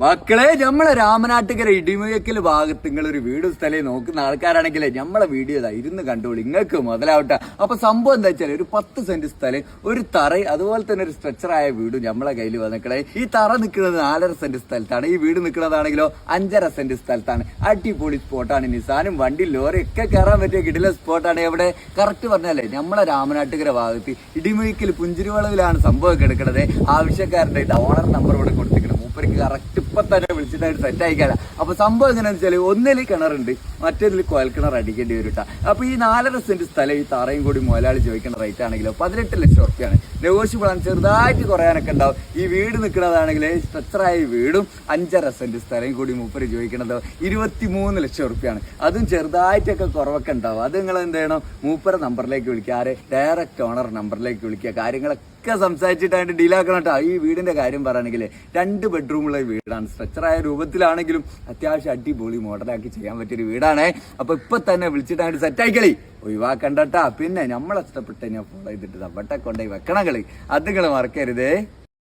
മക്കളെ നമ്മളെ രാമനാട്ടുകര ഇടിമുഴക്കൽ ഭാഗത്ത് നിങ്ങൾ ഒരു വീടും സ്ഥലം നോക്കുന്ന ആൾക്കാരാണെങ്കിൽ നമ്മളെ വീഡിയോ ഇതാ ഇരുന്ന് കണ്ടോളൂ. നിങ്ങൾക്ക് മുതലാവട്ടെ. അപ്പൊ സംഭവം എന്താ വെച്ചാൽ ഒരു പത്ത് സെന്റ് സ്ഥലം ഒരു തറ അതുപോലെ തന്നെ ഒരു സ്ട്രക്ചറായ വീടും നമ്മളെ കയ്യിൽ വന്നിക്കളെ ഈ തറ നിൽക്കുന്നത് നാലര സെന്റ് സ്ഥലത്താണ്. ഈ വീട് നിൽക്കുന്നതാണെങ്കിലോ അഞ്ചര സെന്റ് സ്ഥലത്താണ്. അടിപൊളി സ്പോട്ടാണ് നിസാനും വണ്ടി ലോറി ഒക്കെ കയറാൻ പറ്റിയ കിടില സ്പോട്ടാണ് എവിടെ? കറക്റ്റ് പറഞ്ഞാലേ നമ്മളെ രാമനാട്ടുകര ഭാഗത്ത് ഇടിമുഴക്കൽ പുഞ്ചിരിവളവിലാണ് സംഭവം കിടക്കുന്നത് ആവശ്യക്കാരുടെ ഇത് ഓണർ നമ്പർ ഇവിടെ കറക്റ്റ് ഇപ്പൊ തന്നെ വിളിച്ചിട്ടായിട്ട് സെറ്റ് ആയിക്കാല അപ്പൊ സംഭവം എങ്ങനെയാണെന്ന് വെച്ചാൽ ഒന്നിൽ കിണറുണ്ട് മറ്റേതിൽ കോയൽ കിണർ അടിക്കേണ്ടി വരും കേട്ടോ അപ്പൊ ഈ നാലര സെന്റ് സ്ഥലം ഈ തറയും കൂടി മുതലാളി ചോദിക്കുന്ന റേറ്റ് ആണെങ്കിലോ പതിനെട്ട് ലക്ഷം ഉറപ്പാണ് നെഗോഷ്യബിൾ ആണ് ചെറുതായിട്ട് കുറയാനൊക്കെ ഉണ്ടാവും. ഈ വീട് നിൽക്കുന്നതാണെങ്കിൽ സ്ട്രക്ചറായ വീടും അഞ്ചര സെന്റ് സ്ഥലം കൂടി മൂപ്പര് ചോദിക്കുന്നത് ഇരുപത്തി മൂന്ന് ലക്ഷം ഉറുപ്പ്യാണ്. അതും ചെറുതായിട്ടൊക്കെ കുറവൊക്കെ ഉണ്ടാവും. അത് നിങ്ങൾ എന്ത് ചെയ്യണം? മൂപ്പര നമ്പറിലേക്ക് വിളിക്കുക. ആരെ? ഡയറക്റ്റ് ഓണർ നമ്പറിലേക്ക് വിളിക്കുക. കാര്യങ്ങളൊക്കെ സംസാരിച്ചിട്ടായിട്ട് ഡീലാക്കണം കേട്ടോ ഈ വീടിന്റെ കാര്യം പറയുകയാണെങ്കിൽ രണ്ട് ബെഡ്റൂമുള്ള വീടാണ്. സ്ട്രക്ചറായ രൂപത്തിലാണെങ്കിലും അത്യാവശ്യം അടിപൊളി മോഡലാക്കി ചെയ്യാൻ പറ്റിയൊരു വീടാണ്. അപ്പൊ ഇപ്പൊ തന്നെ വിളിച്ചിട്ടായിട്ട് സെറ്റ് ആയിക്കളി. ഒഴിവാക്കണ്ടട്ടാ. പിന്നെ നമ്മളെ ഇഷ്ടപ്പെട്ട് ഞാൻ ഫോളോ ചെയ്തിട്ട് തവട്ടെ കൊണ്ടുപോയി വെക്കണം കളി. അത് നിങ്ങൾ മറക്കരുതേ.